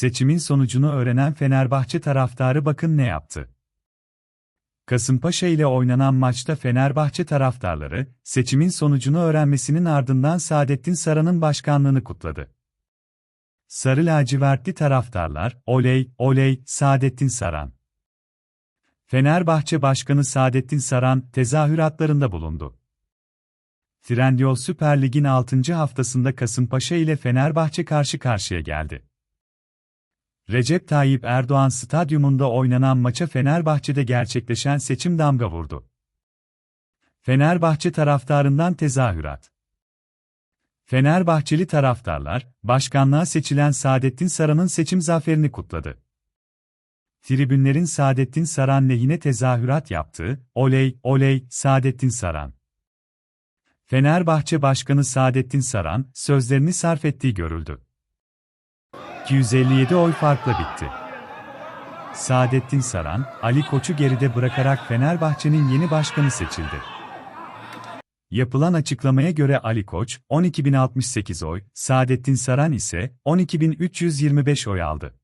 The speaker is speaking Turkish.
Seçimin sonucunu öğrenen Fenerbahçe taraftarı bakın ne yaptı. Kasımpaşa ile oynanan maçta Fenerbahçe taraftarları, seçimin sonucunu öğrenmesinin ardından Saadettin Saran'ın başkanlığını kutladı. Sarı lacivertli taraftarlar, oley, oley, Saadettin Saran. Fenerbahçe Başkanı Saadettin Saran, tezahüratlarında bulundu. Trendyol Süper Lig'in 6. haftasında Kasımpaşa ile Fenerbahçe karşı karşıya geldi. Recep Tayyip Erdoğan stadyumunda oynanan maça Fenerbahçe'de gerçekleşen seçim damga vurdu. Fenerbahçe taraftarından tezahürat. Fenerbahçeli taraftarlar, başkanlığa seçilen Saadettin Saran'ın seçim zaferini kutladı. Tribünlerin Saadettin Saran lehine tezahürat yaptığı, oley, oley, Saadettin Saran. Fenerbahçe Başkanı Saadettin Saran, sözlerini sarf ettiği görüldü. 257 oy farkla bitti. Saadettin Saran, Ali Koç'u geride bırakarak Fenerbahçe'nin yeni başkanı seçildi. Yapılan açıklamaya göre Ali Koç, 12.068 oy, Saadettin Saran ise 12.325 oy aldı.